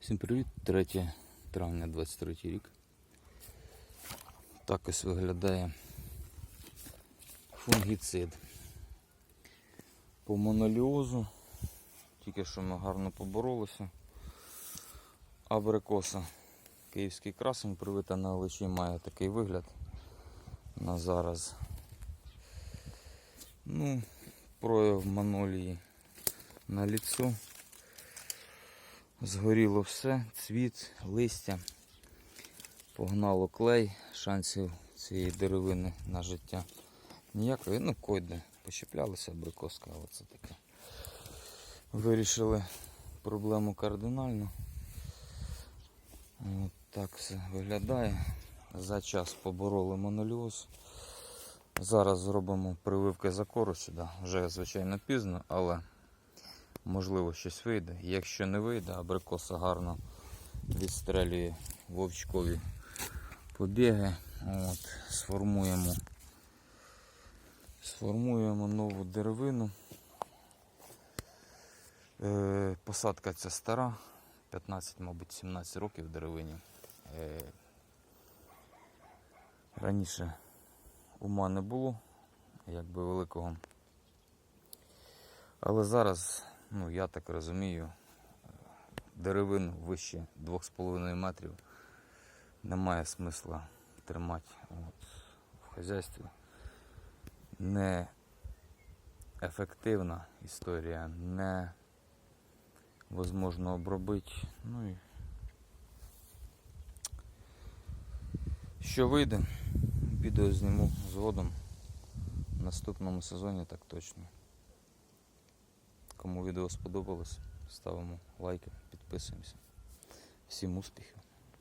Всім привіт, 3 травня 23 рік. Так ось виглядає фунгіцид. По моноліозу. Тільки що ми гарно поборолися. Абрикоса. Київський красень привита на личі має такий вигляд на зараз. Ну, прояв монолії на ліцо. Згоріло все, цвіт, листя, погнало клей, шансів цієї деревини на життя ніякої. Ну, койде, пощеплялася абрикоска, але це таке. Вирішили проблему кардинально. От так все виглядає. За час побороли моноліоз. Зараз зробимо прививки за кору сюди. Вже звичайно пізно, але можливо щось вийде. Якщо не вийде, абрикоса гарно відстрелює вовчкові побіги. От, сформуємо, сформуємо нову деревину. Е, посадка ця стара, 15, мабуть, 17 років деревині. Е, раніше ума не було, якби великого. Але зараз, ну я так розумію, деревин вище 2,5 метрів немає смисла тримати от, в хазяйстві. Не ефективна історія, не возможно обробити. Ну і що вийде, відео зніму згодом. В наступному сезоні так точно. Кому відео сподобалось, ставимо лайки, підписуємося. Всім успіхів!